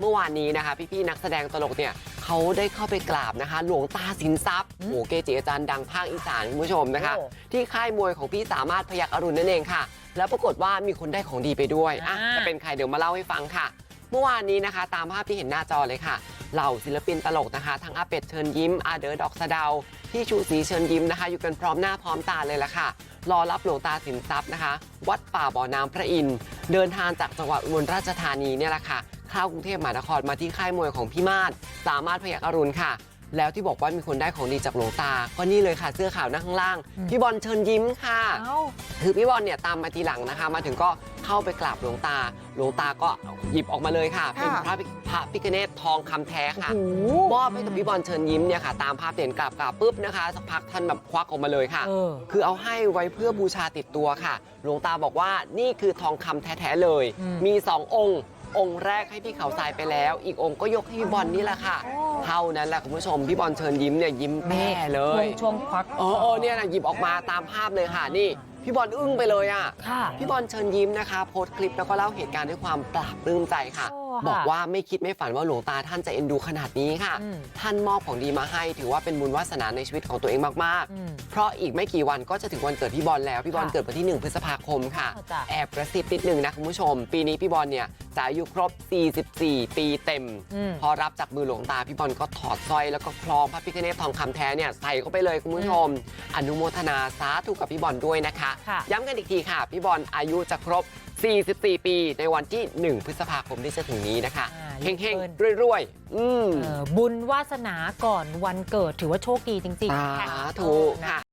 เมื่อวานนี้นะคะ พี่ๆนักแสดงตลกเนี่ยเขาได้เข้าไปกราบนะคะ หลวงตาสินทรัพย์โอ้เกจิอาจารย์ดังภาคอีสานคุณผู้ชมนะคะโอ้ที่ค่ายมวยของพี่สามารถพยักอรุณนั่นเองค่ะ แล้วปรากฏว่ามีคนได้ของดีไปด้วยอะอ่าจะเป็นใครเดี๋ยวมาเล่าให้ฟังค่ะ เมื่อวานนี้นะคะ ตามภาพที่เห็นหน้าจอเลยค่ะเหล่าศิลปินตลกนะคะ ทั้งอาเป็ดเชิญยิ้มอาเดอดอกสะเดาพี่ชูศรีเชิญยิ้มนะคะ อยู่กันพร้อมหน้าพร้อมตาเลยละค่ะรอรับหลวงตาสินทรัพย์นะคะ วัดป่าบ่อน้ำพระอินทร์เดินทางจากจังหวัดอุบลราชธานีเนี่ยแหละค่ะเข้ากรุงเทพมหานครมาที่ค่ายมวยของพี่มาศสามารถพยักอรุณค่ะ แล้วที่บอกว่ามีคนได้ของดีจากหลวงตา ก็นี่เลยค่ะเสื้อขาวหน้าข้างล่าง พี่บอลเชิญยิ้มค่ะเอ้าคือพี่บอลเนี่ยตามมาทีหลังนะคะ มาถึงก็เข้าไปกราบหลวงตา หลวงตาก็หยิบออกมาเลยค่ะ เป็นพระพิพระพิคเนตทองคำแท้ค่ะโอ้โหมอบให้กับพี่บอลเชิญยิ้มเนี่ยค่ะ ตามภาพเด่นกราบกราบปุ๊บนะคะสักพักท่านแบบควักออกมาเลยค่ะเออคือเอาให้ไว้เพื่อบูชาติดตัวค่ะ หลวงตาบอกว่านี่คือทองคำแท้ๆเลยอืมมีสององค์ องค์แรกให้พี่เขาทรายไปแล้ว อีกองค์ก็ยกให้พี่บอลนี่แหละค่ะ เท่านั้นแหละคุณผู้ชมพี่บอลเชิญยิ้มเนี่ยยิ้มแม่เลยช่วงควักเออเออเนี่ยนะหยิบออกมาตามภาพเลยค่ะนี่พี่บอลอึ้งไปเลยอะค่ะพี่บอลเชิญยิ้มนะคะ โพสต์คลิปแล้วก็เล่าเหตุการณ์ด้วยความปราบปลื้มใจค่ะโอ้บอกค่ะว่าไม่คิดไม่ฝันว่าหลวงตาท่านจะเอ็นดูขนาดนี้ค่ะอืมท่านมอบของดีมาให้ ถือว่าเป็นบุญวาสนาในชีวิตของตัวเองมากอืมๆเพราะอีกไม่กี่วันก็จะถึงวันเกิดพี่บอลแล้ว พี่บอลค่ะเกิดวันที่ 1 พฤษภาคมค่ะอ๋อจ้ะแอบกระซิบนิดนึงนะคุณผู้ชม ปีนี้พี่บอลเนี่ย จะอายุครบ 44 ปีเต็มอืมพอรับจากมือหลวงตาพี่บอลก็ถอดสร้อยแล้วก็คล้องพระพิฆเนศทองคำแท้เนี่ยใส่เข้าไปเลยคุณผู้ชม อนุโมทนาสาธุกับพี่บอลด้วยนะคะค่ะย้ำกันอีกทีค่ะ พี่บอลอายุจะครบ 44 ปีในวันที่ 1 พฤษภาคมที่จะถึงนี้นะคะอ่าเฮงเปิ้ลๆรวยๆอืมเออบุญวาสนาก่อนวันเกิดถือว่าโชคดีจริงสาๆค่ะธุเออนะค่ะ